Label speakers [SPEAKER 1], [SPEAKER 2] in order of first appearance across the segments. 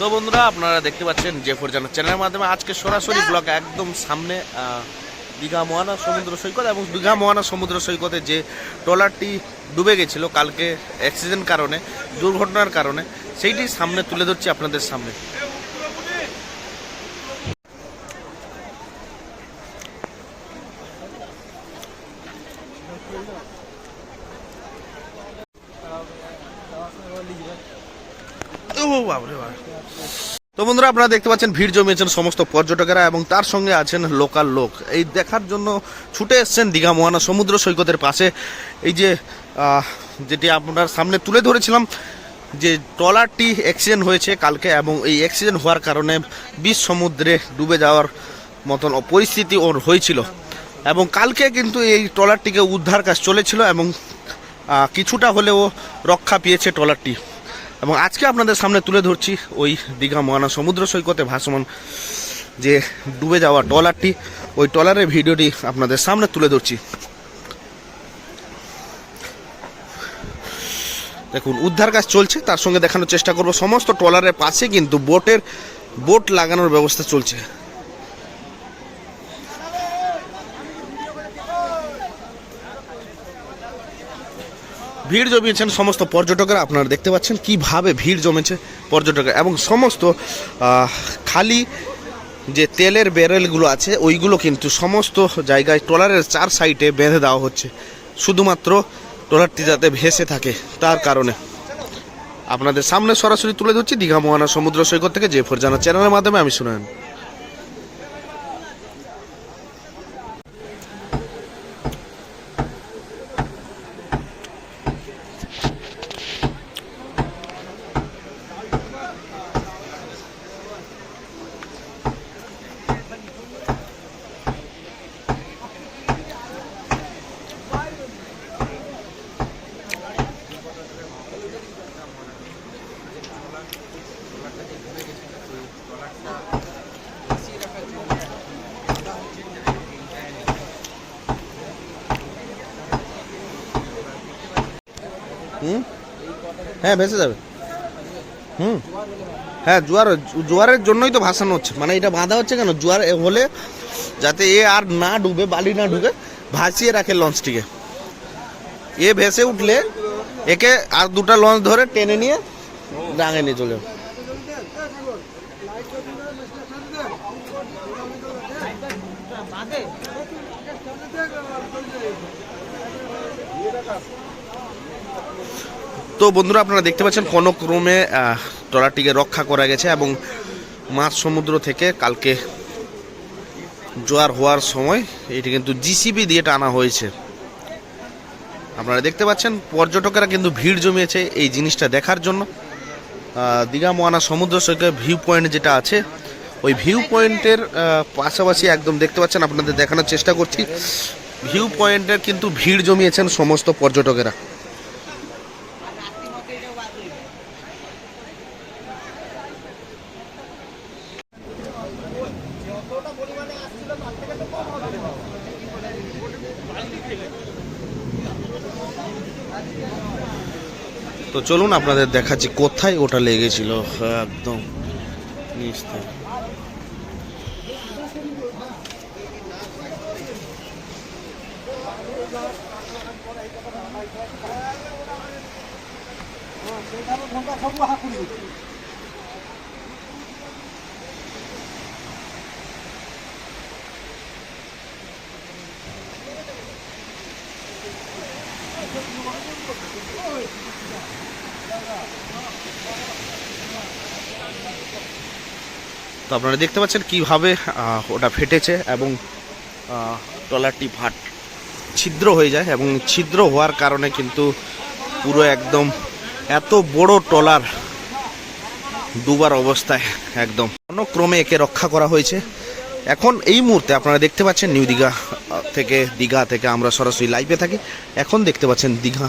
[SPEAKER 1] তো বন্ধুরা, আপনারা দেখতে পাচ্ছেন যে ফোরজানা চ্যানেলের মাধ্যমে আজকে সরাসরি ব্লগ একদম সামনে দীঘা মোহনা সমুদ্র সৈকত এবং দীঘা মোহনা সমুদ্র সৈকতে যে ট্রলারটি ডুবে গেছিল কালকে অ্যাক্সিডেন্ট কারণে, দুর্ঘটনার কারণে, সেইটি সামনে তুলে ধরছি আপনাদের সামনে। ও বাবরে বাবা তো বন্ধুরা, আপনারা দেখতে পাচ্ছেন, ভিড় জমিয়েছেন সমস্ত পর্যটকেরা এবং তার সঙ্গে আছেন লোকাল লোক। এই দেখার জন্য ছুটে এসছেন দীঘা মোহানা সমুদ্র সৈকতের পাশে। এই যে যেটি আপনার সামনে তুলে ধরেছিলাম, যে ট্রলারটি অ্যাক্সিডেন্ট হয়েছে কালকে এবং এই অ্যাক্সিডেন্ট হওয়ার কারণে বিষ সমুদ্রে ডুবে যাওয়ার মতন পরিস্থিতি ওর হয়েছিল। এবং কালকে কিন্তু এই ট্রলারটিকে উদ্ধার কাজ চলেছিল এবং কিছুটা হলেও রক্ষা পেয়েছে ট্রলারটি। এবং আজকে আপনাদের সামনে তুলে ধরছি ওই দীঘা মহানা সমুদ্র সৈকতে ভাসমান যে ডুবে যাওয়া ট্রলারটি, ওই ট্রলারের ভিডিওটি আপনাদের সামনে তুলে ধরছি। দেখুন, উদ্ধার কাজ চলছে, তার সঙ্গে দেখানোর চেষ্টা করব। সমস্ত ট্রলারের পাশে কিন্তু বোটের, বোট লাগানোর ব্যবস্থা চলছে। ভিড় জমিয়েছেন সমস্ত পর্যটকরা। আপনারা দেখতে পাচ্ছেন কীভাবে ভিড় জমেছে পর্যটকরা। এবং সমস্ত খালি যে তেলের ব্যারেলগুলো আছে, ওইগুলো কিন্তু সমস্ত জায়গায় ট্রলারের চার সাইডে বেঁধে দেওয়া হচ্ছে। শুধুমাত্র ট্রলারটি যাতে ভেসে থাকে, তার কারণে। আপনাদের সামনে সরাসরি তুলে ধরছি দীঘা মোহানা সমুদ্র সৈকত থেকে যে ফরজানা চ্যানেলের মাধ্যমে, আমি শুনেন হ্যাঁ ভেসে যাবে। হুম। হ্যাঁ জোয়ার, জোয়ারের জন্যই তো ভাসানো হচ্ছে। মানে এটা বাঁধা হচ্ছে কেন? জোয়ার হলে যাতে এ আর না ডুবে, বালি না ডুবে, ভাসিয়ে রাখে লঞ্চটিকে। এ ভেসে উঠলে একে আর দুটো লঞ্চ ধরে টেনে নিয়ে ডাঙে নিয়ে চলে। তো বন্ধুরা, আপনারা দেখতে পাচ্ছেন কোনো ক্রমে ট্রলারটিকে রক্ষা করা গেছে এবং মাছ সমুদ্র থেকে কালকে জোয়ার হওয়ার সময় এটি কিন্তু জিসিবি দিয়ে টানা হয়েছে। আপনারা দেখতে পাচ্ছেন, পর্যটকেরা কিন্তু ভিড় জমিয়েছে এই জিনিসটা দেখার জন্য। দীঘা মোয়ানা সমুদ্র সৈকত ভিউ পয়েন্ট যেটা আছে, ওই ভিউ পয়েন্টের পাশাপাশি একদম দেখতে পাচ্ছেন, আপনাদের দেখানোর চেষ্টা করছি, ভিউ পয়েন্টের কিন্তু ভিড় জমিয়েছেন সমস্ত পর্যটকেরা। চলুন আপনাদের দেখাচ্ছি কোথায় ওটা লেগেছিল একদম থেকে। তো আপনারা দেখতে পাচ্ছেন কীভাবে ওটা ফেটেছে এবং আহ, ট্রলারটি ফাট ছিদ্র হয়ে যায় এবং ছিদ্র হওয়ার কারণে কিন্তু পুরো একদম এত বড় ট্রলার দুবার অবস্থায় একদম। কোনো ক্রমে একে রক্ষা করা হয়েছে। এখন এই মুহূর্তে আপনারা দেখতে পাচ্ছেন নিউ দীঘা থেকে দীঘা থেকে আমরা সরাসরি লাইভে থাকি। এখন দেখতে পাচ্ছেন দীঘা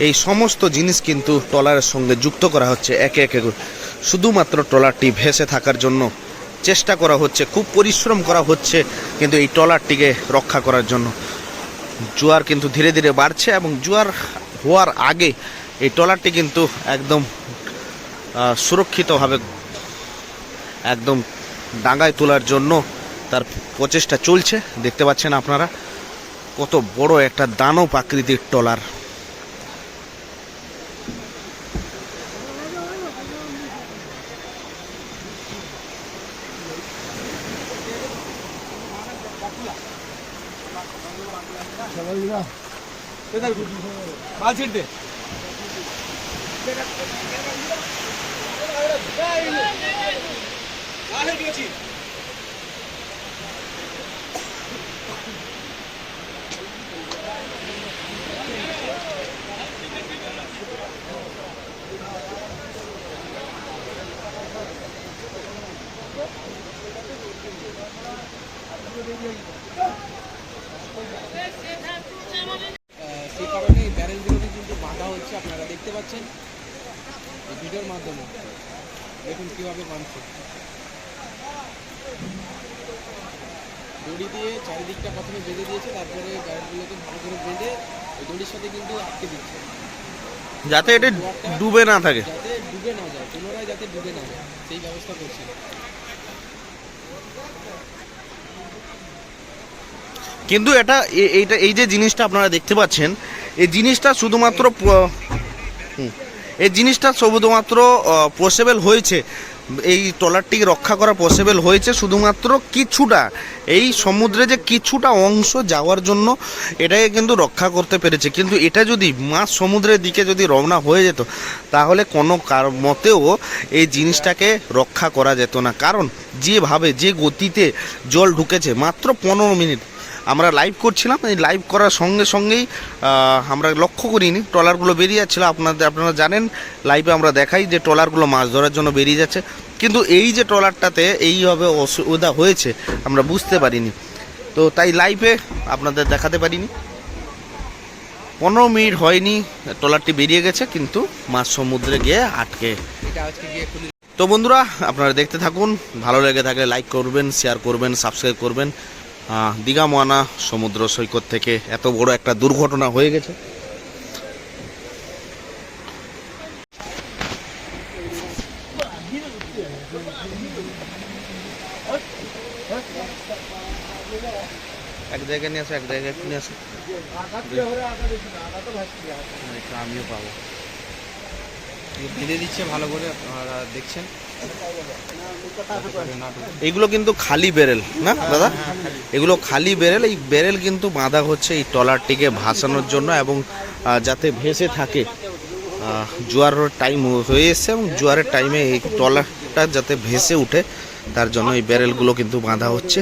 [SPEAKER 1] এই সমস্ত জিনিস কিন্তু ট্রলারের সঙ্গে যুক্ত করা হচ্ছে একে একে শুধুমাত্র ট্রলারটি ভেসে থাকার জন্য চেষ্টা করা হচ্ছে, খুব পরিশ্রম করা হচ্ছে কিন্তু এই ট্রলারটিকে রক্ষা করার জন্য। জোয়ার কিন্তু ধীরে ধীরে বাড়ছে এবং জোয়ার হওয়ার আগে এই ট্রলারটি কিন্তু একদম সুরক্ষিতভাবে একদম ডাঙ্গায় তোলার জন্য তার প্রচেষ্টা চলছে। দেখতে পাচ্ছেন আপনারা কত বড় একটা দানব আকৃতির ট্রলার।
[SPEAKER 2] মাল ছিট দে
[SPEAKER 3] আহ, সেই কারণে এই ব্যারেলগুলোকে কিন্তু বাঁধা হচ্ছে আপনারা দেখতে পাচ্ছেন এই ভিডিওর মাধ্যমে দেখুন কীভাবে বাঁধছে দড়ি দিয়ে চারিদিকটা প্রথমে বেঁধে দিয়েছে তারপরে ভালো করে বেঁধে ওই দড়ির সাথে কিন্তু আটকে দিচ্ছে।
[SPEAKER 1] যাতে এটা ডুবে না থাকে।
[SPEAKER 3] যাতে ডুবে না যায় পুনরায় যাতে ডুবে না যায় সেই ব্যবস্থা করছে।
[SPEAKER 1] কিন্তু এটা এইটা এই যে জিনিসটা আপনারা দেখতে পাচ্ছেন এই জিনিসটা শুধুমাত্র এই জিনিসটা শুধুমাত্র পসিবল হয়েছে। এই ট্রলারটিকে রক্ষা করা পসিবল হয়েছে শুধুমাত্র কিছুটা। এই সমুদ্রে যে কিছুটা অংশ যাওয়ার জন্য এটাকে কিন্তু রক্ষা করতে পেরেছে। কিন্তু এটা যদি মাছ সমুদ্রের দিকে যদি রওনা হয়ে যেত, তাহলে কোনো কার মতেও এই জিনিসটাকে রক্ষা করা যেত না। কারণ, যেভাবে যে গতিতে জল ঢুকেছে, মাত্র পনেরো মিনিট। আমরা লাইভ করছিলাম এই লাইভ করার সঙ্গে সঙ্গেই আমরা লক্ষ্য করিনি ট্রলারগুলো বেরিয়ে যাচ্ছিল। আপনাদের আপনারা জানেন লাইভে আমরা দেখাই যে ট্রলারগুলো মাছ ধরার জন্য বেরিয়ে যাচ্ছে। কিন্তু এই যে ট্রলারটাতে এইভাবে অসুবিধা হয়েছে আমরা বুঝতে পারিনি। তো তাই লাইভে আপনাদের দেখাতে পারিনি। পনেরো মিনিট হয়নি ট্রলারটি বেরিয়ে গেছে কিন্তু মাছ সমুদ্রে গিয়ে আটকে। তো বন্ধুরা আপনারা দেখতে থাকুন ভালো লেগে থাকলে লাইক করবেন শেয়ার করবেন সাবস্ক্রাইব করবেন। দীঘা মোয়ানা সমুদ্র সৈকত থেকে এত বড় একটা দুর্ঘটনা হয়ে গেছে এক জায়গায় নিয়ে আসো এক জায়গায় নিয়ে আসো আমিও পাবো
[SPEAKER 3] ফেলে দিচ্ছে ভালো করে আপনারা দেখছেন
[SPEAKER 1] এগুলো কিন্তু খালি বেরেল না দাদা এগুলো খালি বেরেল এই বেরেল কিন্তু বাঁধা হচ্ছে এই ট্রলারটিকে ভাসানোর জন্য এবং যাতে ভেসে থাকে জোয়ারের টাইম হয়ে এসছে এবং জোয়ারের টাইমে এই ট্রলারটা যাতে ভেসে উঠে তার জন্য এই ব্যারেলগুলো কিন্তু বাঁধা হচ্ছে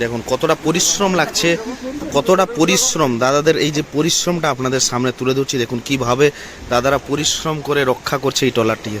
[SPEAKER 1] দেখুন কতটা পরিশ্রম লাগছে কতটা পরিশ্রম। দাদাদের এই যে পরিশ্রমটা আপনাদের সামনে তুলে ধরছি দেখুন কীভাবে দাদারা পরিশ্রম করে রক্ষা করছে এই ট্রলারটিকে।